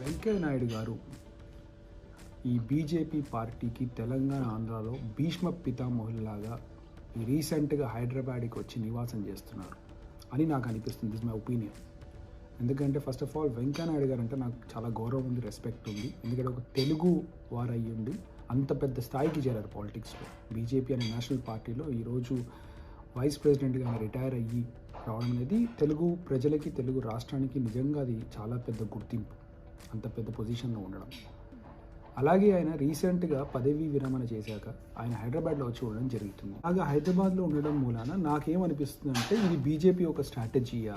వెంకయ్య నాయుడు గారు ఈ బీజేపీ పార్టీకి తెలంగాణ ఆంధ్రాలో భీష్మ పితామహుల్లాగా ఈ రీసెంట్గా హైదరాబాద్కి వచ్చి నివాసం చేస్తున్నారు అని నాకు అనిపిస్తుంది. ఇస్ మై ఒపీనియన్ ఎందుకంటే first of all Venkaiah Naidu garu అంటే నాకు చాలా గౌరవం ఉంది రెస్పెక్ట్ ఉంది. ఎందుకంటే ఒక తెలుగు వారు అయ్యి ఉండి అంత పెద్ద స్థాయికి చేరారు పాలిటిక్స్లో బీజేపీ అనే నేషనల్ పార్టీలో ఈరోజు వైస్ ప్రెసిడెంట్గా రిటైర్ అయ్యి రావడం అనేది తెలుగు ప్రజలకి తెలుగు రాష్ట్రానికి నిజంగా అది చాలా పెద్ద గుర్తింపు. అంత పెద్ద పొజిషన్లో ఉండడం. అలాగే ఆయన రీసెంట్గా పదవీ విరమణ చేశాక ఆయన హైదరాబాద్లో వచ్చి ఉండడం జరుగుతుంది. అలాగే హైదరాబాద్లో ఉండడం మూలాన నాకేమనిపిస్తుంది అంటే ఇది బీజేపీ ఒక స్ట్రాటజీయా?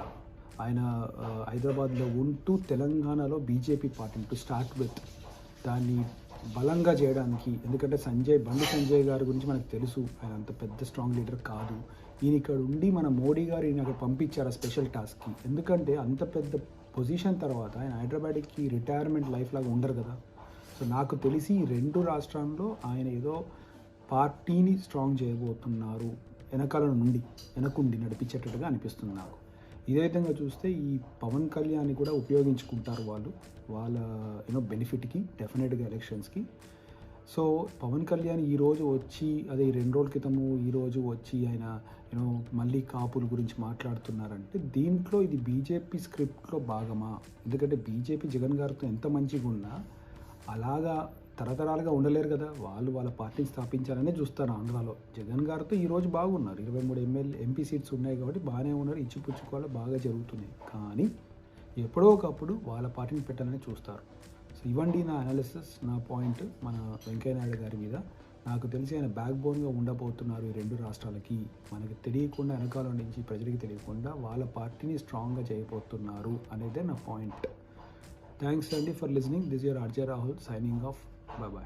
ఆయన హైదరాబాద్లో ఉంటూ తెలంగాణలో బీజేపీ పార్టీని టు స్టార్ట్ విత్ దాన్ని బలంగా చేయడానికి ఎందుకంటే సంజయ్ బండి సంజయ్ గారి గురించి మనకు తెలుసు. ఆయన అంత పెద్ద స్ట్రాంగ్ లీడర్ కాదు. ఈయన ఇక్కడ ఉండి మన మోడీ గారు ఈయన అక్కడ పంపించారు ఆ స్పెషల్ టాస్క్కి. ఎందుకంటే అంత పెద్ద పొజిషన్ తర్వాత ఆయన హైదరాబాద్కి రిటైర్మెంట్ లైఫ్ లాగా ఉండరు కదా. సో నాకు తెలిసి రెండు రాష్ట్రాల్లో ఆయన ఏదో పార్టీని స్ట్రాంగ్ చేయబోతున్నారు. వెనకాల నుండి వెనకుండి నడిపించేటట్టుగా అనిపిస్తుంది నాకు. ఇదే విధంగా చూస్తే ఈ పవన్ కళ్యాణ్ని కూడా ఉపయోగించుకుంటారు వాళ్ళు. వాళ్ళ యూనో బెనిఫిట్కి డెఫినెట్గా ఎలక్షన్స్కి సో పవన్ కళ్యాణ్ ఈరోజు వచ్చి అదే రెండు రోజుల క్రితము ఈరోజు వచ్చి ఆయన యూనో మళ్ళీ కాపుల గురించి మాట్లాడుతున్నారంటే దీంట్లో ఇది బీజేపీ స్క్రిప్ట్లో భాగమా? ఎందుకంటే బీజేపీ జగన్ గారితో ఎంత మంచిగా ఉన్నా అలాగా తరతరాలుగా ఉండలేరు కదా. వాళ్ళు వాళ్ళ పార్టీని స్థాపించాలనే చూస్తారు ఆంధ్రాలో. జగన్ గారితో ఈరోజు బాగున్నారు. ఇరవై మూడు ఎమ్మెల్యే ఎంపీ సీట్స్ ఉన్నాయి కాబట్టి బాగానే ఉన్నారు. ఇచ్చిపుచ్చుకోవాలి? బాగా జరుగుతున్నాయి. కానీ ఎప్పుడో ఒకప్పుడు వాళ్ళ పార్టీని పెట్టాలని చూస్తారు. సో ఇవ్వండి నా అనాలిసిస్ నా పాయింట్ మన వెంకయ్య నాయుడు గారి మీద. నాకు తెలిసి ఆయన బ్యాక్ బోన్గా ఉండబోతున్నారు ఈ రెండు రాష్ట్రాలకి. మనకి తెలియకుండా వెనకాల నుంచి ప్రజలకి తెలియకుండా వాళ్ళ పార్టీని స్ట్రాంగ్గా చేయబోతున్నారు అనేదే నా పాయింట్ థ్యాంక్స్ అండి for listening this your RJ Rahul signing off bye bye